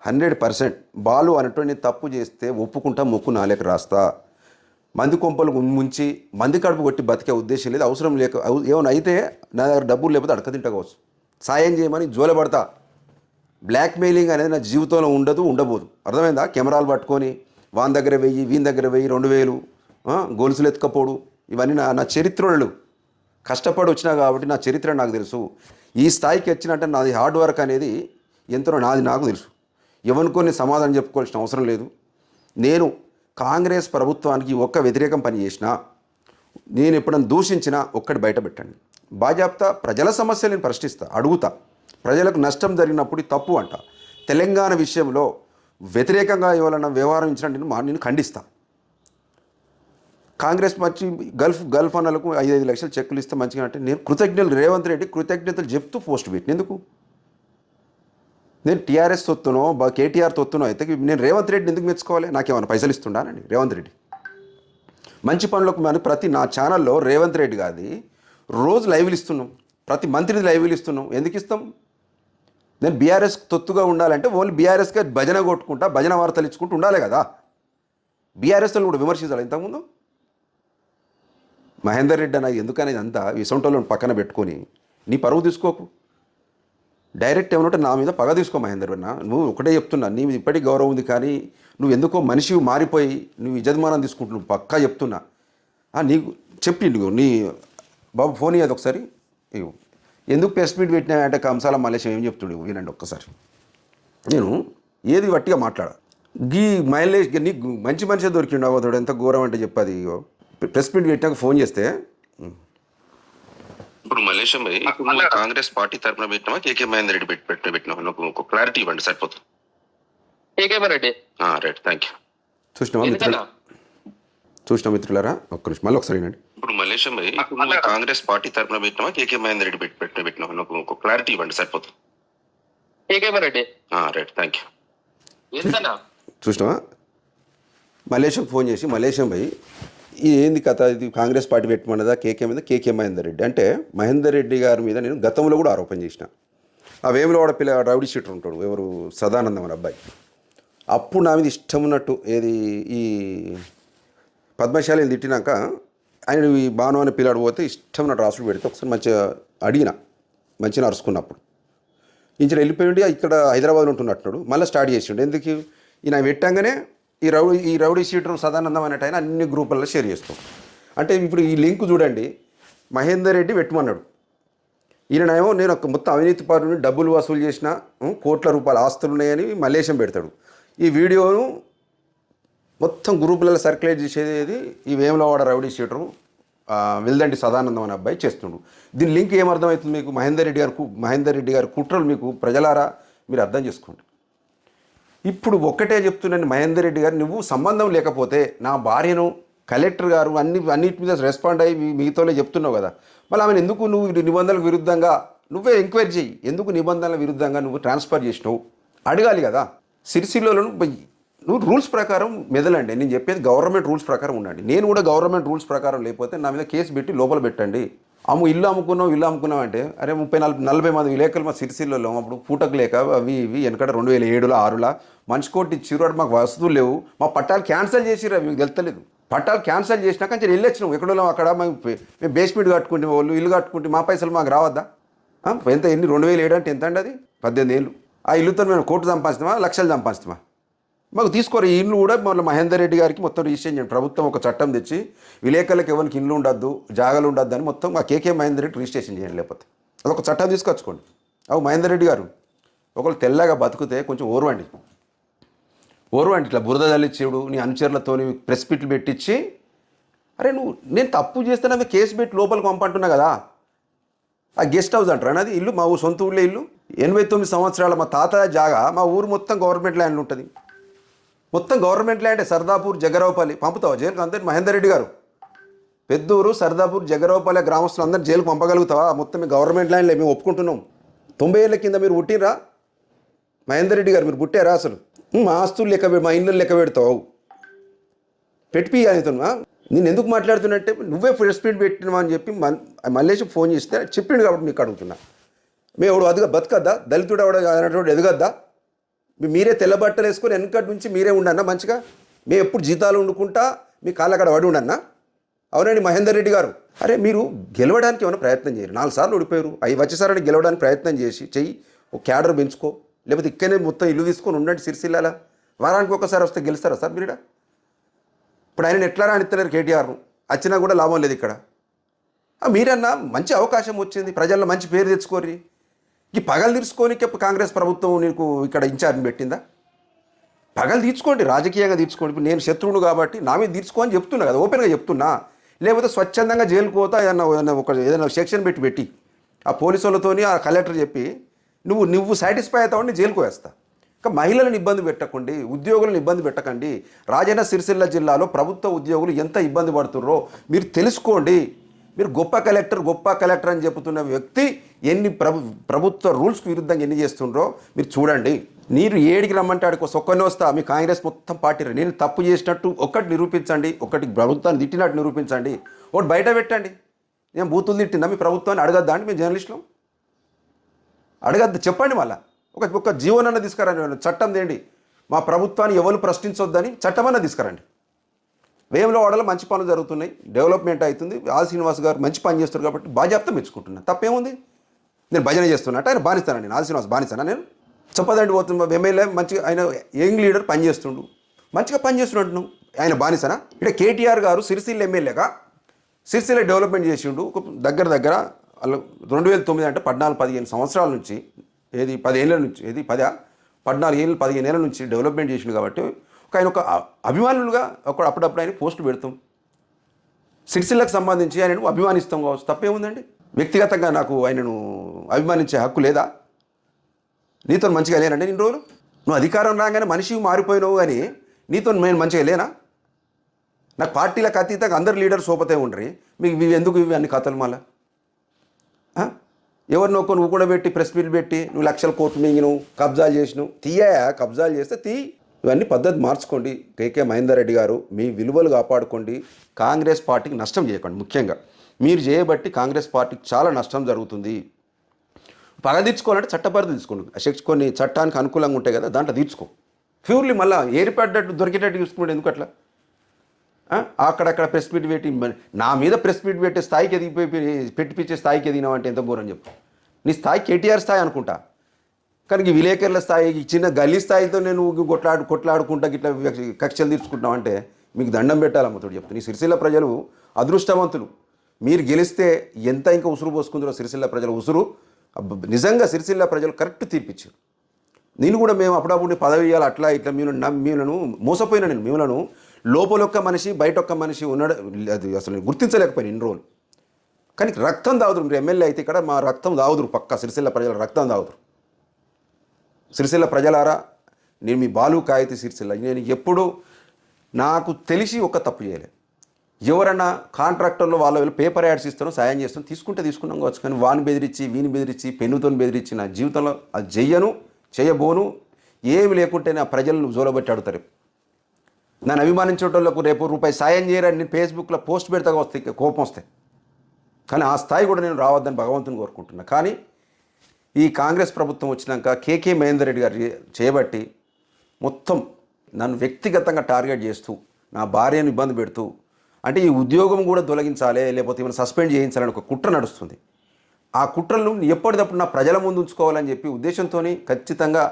హండ్రెడ్ పర్సెంట్ బాలు అనేటువంటి తప్పు చేస్తే ఒప్పుకుంటా మొక్కు నాలేక రాస్తా. మంది కొంపలు ముంచి మంది కడుపు కొట్టి బతికే ఉద్దేశం లేదు అవసరం లేక ఏమైనా అయితే నా దగ్గర డబ్బులు లేకపోతే అడక తింటకోవచ్చు సాయం చేయమని జోలబడతా బ్లాక్మెయిలింగ్ అనేది నా జీవితంలో ఉండదు ఉండబోదు. అర్థమైందా? కెమెరాలు పట్టుకొని వాని దగ్గర వెయ్యి వీని దగ్గర వెయ్యి రెండు వేలు గొలుసులు ఎత్తుకపోడు. ఇవన్నీ నా నా చరిత్రలు. కష్టపడి వచ్చినా కాబట్టి నా చరిత్ర నాకు తెలుసు. ఈ స్థాయికి వచ్చినట్టే నాది హార్డ్ వర్క్ అనేది ఎంతో నాది నాకు తెలుసు. ఎవరికో నేను సమాధానం చెప్పుకోవాల్సిన అవసరం లేదు. నేను కాంగ్రెస్ ప్రభుత్వానికి ఒక్క వ్యతిరేకం పని చేసినా నేను ఎప్పుడైనా దూషించినా ఒక్కటి బయట పెట్టండి. బాజాప్తా ప్రజల సమస్యలు నేను ప్రశ్నిస్తా అడుగుతా. ప్రజలకు నష్టం జరిగినప్పుడు తప్పు అంట. తెలంగాణ విషయంలో వ్యతిరేకంగా ఎవరైనా వ్యవహారం ఇచ్చినట్టు నేను మా నేను ఖండిస్తా. కాంగ్రెస్ వచ్చి గల్ఫ్ గల్ఫ్ అన్నలకు ఐదు ఐదు లక్షలు చెక్కులు ఇస్తే మంచిగా అంటే నేను కృతజ్ఞతలు రేవంత్ రెడ్డి కృతజ్ఞతలు చెప్తూ పోస్ట్ పెట్టిన ఎందుకు? నేను టీఆర్ఎస్ తొత్తునో బా కేటీఆర్ తొత్తునో అయితే నేను రేవంత్ రెడ్డిని ఎందుకు మెచ్చుకోవాలి? నాకేమైనా పైసలు ఇస్తుండానండి రేవంత్ రెడ్డి. మంచి పనులకు మనం ప్రతి నా ఛానల్లో రేవంత్ రెడ్డి గారి రోజు లైవ్లు ఇస్తున్నాం. ప్రతి మంత్రిది లైవ్లు ఇస్తున్నాం. ఎందుకు ఇస్తాం? నేను బీఆర్ఎస్ తొత్తుగా ఉండాలంటే ఓన్లీ బీఆర్ఎస్గా భజన కొట్టుకుంటా భజన వార్తలు ఇచ్చుకుంటూ ఉండాలి కదా. బీఆర్ఎస్లను కూడా విమర్శించాలి ఇంతకుముందు? మహేందర్ రెడ్డి అన్న ఎందుకనేది అంతా విసంటోళ్ళని పక్కన పెట్టుకొని నీ పరువు తీసుకోకు. డైరెక్ట్ ఏమన్నట్టు నా మీద పగ తీసుకో మహేందర్ అన్న. నువ్వు ఒకటే చెప్తున్నా నీ మీద ఇప్పటికీ గౌరవం ఉంది కానీ నువ్వు ఎందుకో మనిషి మారిపోయి నువ్వు యజమానం తీసుకుంటున్నావు పక్కా చెప్తున్నా. నీకు చెప్పి నువ్వు నీ బాబు ఫోన్ ఇయ్యదు ఒకసారి. ఎందుకు ప్రెస్ మీట్ పెట్టినా అంటే కంసాల మలేషం ఏం చెప్తుడు వినండి ఒక్కసారి. నేను ఏది వట్టిగా మాట్లాడ? గీ మైలేజ్ నీకు మంచి మనిషి దొరికిండు అవతడు ఎంత ఘోరం అంటే చెప్పది ఇగో. ప్రెస్ మీట్ పెట్టాక ఫోన్ చేస్తే? ఇప్పుడు ఇప్పుడు నువ్వు కాంగ్రెస్ పార్టీ తరఫున పెట్టినావా? కేకే మహేందర్ రెడ్డి పెట్టి పెట్టిన పెట్టినావా? నాకు ఒక క్లారిటీ ఇవ్వండి సరిపోతుంది. కేకేమరెడ్డి రైట్ థ్యాంక్ యూ. చూసినావా మిత్రులు చూసిన మిత్రులారా? ఒక్క నిమిషం మళ్ళీ ఒకసారి వినండి. ఇప్పుడు ఇప్పుడు నువ్వు కాంగ్రెస్ పార్టీ తరఫున పెట్టినావా? కేకే మహేందర్ రెడ్డి పెట్టి పెట్టిన పెట్టినావా? నాకు ఒక క్లారిటీ ఇవ్వండి సరిపోతుంది. కేకేమరెడ్డి రైట్ థ్యాంక్ యూ. చూసినావా? మలేషియాకు ఫోన్ చేసి మలేషియం పోయి ఏంది కథ? ఇది కాంగ్రెస్ పార్టీ పెట్టమన్నదా కేకే మీద? కేకే మహేందర్ రెడ్డి. అంటే మహేందర్ రెడ్డి గారి మీద నేను గతంలో కూడా ఆరోపణ చేసిన. ఆ వేములవాడ పిల్ల రౌడీ షీటర్ ఉంటాడు ఎవరు? సదానందం అని అబ్బాయి. అప్పుడు నా మీద ఇష్టం ఉన్నట్టు ఏది? ఈ పద్మశాలిని తిట్టినాక ఆయన ఈ బాను అనే పిల్లాడు పోతే ఇష్టం ఉన్నట్టు రాసులు పెడితే ఒకసారి మంచిగా అడిగిన. మంచిగా అరుచుకున్నప్పుడు ఇంచిన వెళ్ళిపోయిండి ఇక్కడ హైదరాబాద్లో ఉంటున్నట్టున్నాడు. మళ్ళీ స్టార్ట్ చేసిండు. ఎందుకు? ఈయన పెట్టంగానే ఈ రౌడీ ఈ రౌడీ షీటర్ సదానందం అనేట ఆయన అన్ని గ్రూపుల్లో షేర్ చేస్తాం. అంటే ఇప్పుడు ఈ లింక్ చూడండి మహేందర్ రెడ్డి పెట్టమన్నాడు ఈయనేమో నేను ఒక మొత్తం అవినీతి పరుని డబ్బులు వసూలు చేసిన కోట్ల రూపాయల ఆస్తులు ఉన్నాయని మలేషియం పెడతాడు. ఈ వీడియోను మొత్తం గ్రూపులలో సర్క్యులేట్ చేసేది ఈ వేములవాడ రౌడీ షీటరు వెల్దండి సదానందం అనే అబ్బాయి చేస్తుండు. దీని లింక్ ఏమర్థమవుతుంది మీకు? మహేందర్ రెడ్డి గారు మహేందర్ రెడ్డి గారి కుట్రలు మీకు ప్రజలారా? మీరు అర్థం చేసుకోండి. ఇప్పుడు ఒక్కటే చెప్తున్నాను మహేందర్ రెడ్డి గారు నువ్వు సంబంధం లేకపోతే నా భార్యను కలెక్టర్ గారు అన్ని అన్నిటి మీద రెస్పాండ్ అయ్యి మీ- మీతోనే చెప్తున్నావు కదా. మళ్ళీ ఆమెను ఎందుకు నువ్వు నిబంధనలకు విరుద్ధంగా నువ్వే ఎంక్వైరీ చేయి ఎందుకు నిబంధనల విరుద్ధంగా నువ్వు ట్రాన్స్ఫర్ చేసినావు? అడగాలి కదా. సిరిసిల్లలో నువ్వు- రూల్స్ ప్రకారం మెదలండి. నేను చెప్పేది గవర్నమెంట్ రూల్స్ ప్రకారం ఉండండి. నేను కూడా గవర్నమెంట్ రూల్స్ ప్రకారం లేకపోతే నా మీద కేసు పెట్టి లోపల పెట్టండి. అమ్ము ఇల్లు అమ్ముకున్నావు ఇల్లు అమ్ముకున్నావు అంటే అరే ముప్పై నలభై నలభై మంది విలేకరులు మా సిరిసిల్లలో అప్పుడు పూటకు లేక అవి ఇవి వెనకట రెండు వేల ఏడులో ఆరులా మంచి కోటి ఇచ్చిర్రు మాకు వసతులు లేవు. మా పట్టాలు క్యాన్సిల్ చేసిర్రు మీకు తెలుతలేదు పట్టాలు క్యాన్సిల్ చేసినాక నేను వెళ్ళొచ్చినాం ఎక్కడో అక్కడ మేము బేస్మెంట్ కట్టుకుంటే వాళ్ళు ఇల్లు కట్టుకుంటే మా పైసలు మాకు రావద్దా? ఎంత ఎన్ని? రెండు వేలు ఏడు అంటే ఎంత అండి అది? పద్దెనిమిది ఏళ్ళు ఆ ఇల్లుతో మేము కోట్లు సంపాదిస్తామా లక్షలు సంపాదిస్తామా మాకు తీసుకోరు. ఈ ఇల్లు కూడా మళ్ళీ మహేందర్ రెడ్డి గారికి మొత్తం రిజిస్ట్రేషన్ చేయండి. ప్రభుత్వం ఒక చట్టం తెచ్చి విలేకరులకు ఎవరికి ఇల్లు ఉండద్దు జాగాలు ఉండద్దు అని మొత్తం మా కేకే మహేందర్ రెడ్డి రిజిస్ట్రేషన్ చేయండి లేకపోతే. అదొక చట్టం తీసుకొచ్చుకోండి. అవు మహేందర్ రెడ్డి గారు ఒకళ్ళు తెల్లగా బతికితే కొంచెం ఓర్వండి. ఓర్వండి ఇట్లా బురద చల్లిచ్చేడు నీ అనుచరులతో ప్రెస్ పిట్లు పెట్టించి అరే నువ్వు నేను తప్పు చేస్తే నాకు కేసు పెట్టి లోపలికి పంపంటున్నా కదా. ఆ గెస్ట్ హౌస్ అంటారు? అది ఇల్లు మా ఊరు సొంత ఊళ్ళో ఇల్లు. ఎనభై తొమ్మిది సంవత్సరాల మా తాత జాగా మా ఊరు మొత్తం గవర్నమెంట్ ల్యాండ్ ఉంటుంది. మొత్తం గవర్నమెంట్ ల్యాండే సర్దాపూర్ జగరావుపల్లి. పంపుతావా జైలుకి? అందరి మహేందర్ రెడ్డి గారు. పెద్దూరు సర్దాపూర్ జగరావుపల్లి గ్రామస్తులు అందరినీ జైలుకు పంపగలుగుతావా? మొత్తం మీ గవర్నమెంట్ ల్యాండ్లే మేము ఒప్పుకుంటున్నాం. తొంభై ఏళ్ళ కింద మీరు పుట్టినరా మహేందర్ రెడ్డి గారు మీరు పుట్టారా అసలు? ఆస్తులు లెక్క మా ఇల్లు లెక్క పెడతావు. పెట్టిపి అవుతున్నా నేను ఎందుకు మాట్లాడుతున్నట్టే నువ్వే ఫ్రెష్ మీట్ పెట్టినవా అని చెప్పి మల్- మల్లేష్ ఫోన్ చేస్తే చెప్పిండు కాబట్టి మీకు అడుగుతున్నా. మేము ఎవడు అదిగా బతకద్దా? దళితుడు ఎవడ అనేటువంటి ఎదగద్దా? మీ- మీరే తెల్లబట్టలు వేసుకొని వెనకటి నుంచి మీరే ఉండన్నా మంచిగా? మేము ఎప్పుడు జీతాలు వండుకుంటా మీ కాళ్ళక్కడ పడి ఉండన్నా? అవునండి మహేందర్ రెడ్డి గారు. అరే మీరు గెలవడానికి ఏమైనా ప్రయత్నం చేయరు. నాలుగు సార్లు ఓడిపోయారు. అవి వచ్చేసారని గెలవడానికి ప్రయత్నం చేసి చెయ్యి ఒక క్యాడర్ పెంచుకో. లేకపోతే ఇక్కడనే మొత్తం ఇల్లు తీసుకొని ఉండండి సిరిసిల్లాల? వారానికి ఒకసారి వస్తే గెలుస్తారా సార్ మీరు ఇప్పుడు ఆయన ఎట్లా రానిత్తలేరు కేటీఆర్ను? వచ్చినా కూడా లాభం లేదు ఇక్కడ. మీరన్నా మంచి అవకాశం వచ్చింది. ప్రజల్లో మంచి పేరు తెచ్చుకోరి ఈ పగలు తీర్చుకోని కాంగ్రెస్ ప్రభుత్వం నీకు ఇక్కడ ఇన్ఛార్జ్ పెట్టిందా? పగలు తీర్చుకోండి రాజకీయంగా తీర్చుకోండి. ఇప్పుడు నేను శత్రువును కాబట్టి నా మీద తీర్చుకో అని చెప్తున్నా కదా ఓపెన్గా చెప్తున్నా. లేకపోతే స్వచ్ఛందంగా జైలుకు పోతా ఏదన్నా ఒక ఏదైనా సెక్షన్ పెట్టి పెట్టి. ఆ పోలీసులతోని ఆ కలెక్టర్ చెప్పి నువ్వు నువ్వు సాటిస్ఫై అవుతావని జైలుకు వేస్తా ఇంకా మహిళలను ఇబ్బంది పెట్టకండి ఉద్యోగులను ఇబ్బంది పెట్టకండి. రాజన్న సిరిసిల్ల జిల్లాలో ప్రభుత్వ ఉద్యోగులు ఎంత ఇబ్బంది పడుతున్నారో మీరు తెలుసుకోండి. మీరు గొప్ప కలెక్టర్ గొప్ప కలెక్టర్ అని చెబుతున్న వ్యక్తి ఎన్ని ప్రభు ప్రభుత్వ రూల్స్కి విరుద్ధంగా ఎన్ని చేస్తుండ్రో మీరు చూడండి. మీరు ఏడికి రమ్మంటే ఆడికి ఒక్కనే వస్తా. మీ కాంగ్రెస్ మొత్తం పార్టీ నేను తప్పు చేసినట్టు ఒక్కటి నిరూపించండి ఒకటి ప్రభుత్వాన్ని తిట్టినట్టు నిరూపించండి. ఒకటి బయట పెట్టండి. నేను బూతులు తిట్టిందా మీ ప్రభుత్వాన్ని? అడగద్దా అండి మీ జర్నలిస్టులు అడగద్దు చెప్పండి మళ్ళా. ఒక ఒక జీవనన్న తీసుకురండి చట్టం తేండి మా ప్రభుత్వాన్ని ఎవరు ప్రశ్నించొద్దని చట్టమన్నా తీసుకురండి. వేములో వాడలో మంచి పనులు జరుగుతున్నాయి డెవలప్మెంట్ అవుతుంది. ఆల్ శ్రీనివాస్ గారు మంచి పని చేస్తారు కాబట్టి బాధ్యత మెచ్చుకుంటున్నాను తప్పేముంది? నేను భజన చేస్తున్నట్టు ఆయన బానిస్తాను నేను? ఆల్ శ్రీనివాస్ బానిస్తానా నేను? చెప్పదండి పోతున్నా ఎమ్మెల్యే మంచిగా ఆయన యంగ్ లీడర్ పనిచేస్తుండు. మంచిగా పనిచేస్తున్నట్టు నువ్వు. ఆయన బానిసనా? ఇక్కడ కేటీఆర్ గారు సిరిసిల్ల ఎమ్మెల్యేగా సిరిసిల్ల డెవలప్మెంట్ చేసిండు. దగ్గర దగ్గర రెండు వేల తొమ్మిది అంటే పద్నాలుగు పదిహేను సంవత్సరాల నుంచి ఏది పదిహేళ్ళ నుంచి ఏది పద పద్నాలుగు ఏళ్ళు పదిహేను ఏళ్ళ నుంచి డెవలప్మెంట్ చేసింది కాబట్టి ఒక ఆయన ఒక అభిమానులుగా ఒక అప్పుడప్పుడు ఆయన పోస్టులు పెడతాం. సిరిసిల్లకు సంబంధించి ఆయనను అభిమానిస్తాం కావచ్చు తప్పేముందండి? వ్యక్తిగతంగా నాకు ఆయనను అభిమానించే హక్కు లేదా? నీతో మంచిగా లేనండి నేను రోజులు? నువ్వు అధికారం రాగానే మనిషి మారిపోయినావు కానీ నీతో నేను మంచిగా లేనా? నాకు పార్టీలకు అతీతంగా అందరు లీడర్స్ సోపతే ఉండరు. మీకు ఎందుకు ఇవి అన్ని కథలు మళ్ళా? ఎవరినో ఒక నువ్వు కూడా పెట్టి ప్రెస్ మీట్ పెట్టి నువ్వు లక్షల కోట్లు మింగినవు కబ్జాలు చేసినావు తీయా కబ్జాలు చేస్తే తీ. ఇవన్నీ పద్ధతి మార్చుకోండి. కేకే మహేందర్ రెడ్డి గారు మీ విలువలు కాపాడుకోండి. కాంగ్రెస్ పార్టీకి నష్టం చేయకండి ముఖ్యంగా. మీరు చేయబట్టి కాంగ్రెస్ పార్టీకి చాలా నష్టం జరుగుతుంది. పగ తీర్చుకోవాలంటే చట్టపరిధి తీసుకోండి శిక్ష కొన్ని చట్టానికి అనుకూలంగా ఉంటాయి కదా దాంట్లో తీర్చుకో. ప్యూర్లీ మళ్ళీ ఏరిపడ్డట్టు దొరికేటట్టు చూసుకుంటే ఎందుకు అట్లా? అక్కడక్కడ ప్రెస్ మీట్ పెట్టి నా మీద ప్రెస్ మీట్ పెట్టే స్థాయికి ఎదిగిపోయి పెట్టిపించే స్థాయికి ఎదిగినావు అంటే ఎంత ఘోరం చెప్పు. నీ స్థాయి కేటీఆర్ స్థాయి అనుకుంటా. కానీ ఈ విలేకరుల స్థాయి ఈ చిన్న గల్లీ స్థాయితో నేను కొట్లాడు కొట్లాడుకుంటా ఇట్లా కక్షలు తీర్చుకుంటున్నావు అంటే మీకు దండం పెట్టాలమ్మతోడు చెప్తాను ఈ సిరిసిల్ల ప్రజలు అదృష్టవంతులు. మీరు గెలిస్తే ఎంత ఇంకా ఉసురు పోసుకుందరో సిరిసిల్ల ప్రజల ఉసురు. అబ్బ- నిజంగా సిరిసిల్ల ప్రజలు కరెక్ట్ తీర్పిచ్చారు. నేను కూడా మేము అప్పుడప్పుడు పదవి ఇవ్వాలి అట్లా ఇట్లా మేము మీలను మోసపోయినా నేను మిమ్మలను లోపల ఒక్క మనిషి బయట ఒక్క మనిషి ఉన్నాడు అది అసలు గుర్తించలేకపోయినా ఇన్ని రోజులు. కానీ రక్తం తాగుదురు మీరు ఎమ్మెల్యే అయితే ఇక్కడ మా రక్తం తాగుదురు పక్క సిరిసిల్ల ప్రజల రక్తం తాగుదురు. సిరిసిల్ల ప్రజలారా నేను మీ బాలు కాగితి సిరిసిల్ల నేను ఎప్పుడు నాకు తెలిసి ఒక తప్పు చేయలేదు. ఎవరన్నా కాంట్రాక్టర్లు వాళ్ళ వీళ్ళు పేపర్ యాడ్స్ ఇస్తాను సాయం చేస్తాను తీసుకుంటే తీసుకున్నాం కావచ్చు కానీ వాని బెదిరించి వీని బెదిరించి పెన్నుతో బెదిరించి నా జీవితంలో అది చెయ్యను చేయబోను. ఏమి లేకుంటే నా ప్రజలను జోలబట్టి అడుగుతారు. నన్ను అభిమానించేటోళ్ళకు రేపు రూపాయి సాయం చేయరని నేను ఫేస్బుక్లో పోస్ట్ పెడతా వస్తే కోపం వస్తాయి కానీ ఆ స్థాయి కూడా నేను రావద్దని భగవంతుని కోరుకుంటున్నా. కానీ ఈ కాంగ్రెస్ ప్రభుత్వం వచ్చినాక కేకే మహేందర్ రెడ్డి గారు చేయబట్టి మొత్తం నన్ను వ్యక్తిగతంగా టార్గెట్ చేస్తూ నా భార్యను ఇబ్బంది పెడుతూ అంటే ఈ ఉద్యోగం కూడా తొలగించాలి లేకపోతే ఏమైనా సస్పెండ్ చేయించాలని ఒక కుట్ర నడుస్తుంది. ఆ కుట్రలను ఎప్పటికప్పుడు నా ప్రజల ముందు ఉంచుకోవాలని చెప్పి ఉద్దేశంతో ఖచ్చితంగా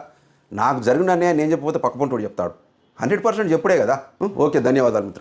నాకు జరిగిన అన్యాయం నేను చెప్పకపోతే పక్కపంటోడు చెప్తాడు. హండ్రెడ్ పర్సెంట్ చెప్పుడే కదా. ఓకే ధన్యవాదాలు మిత్రులు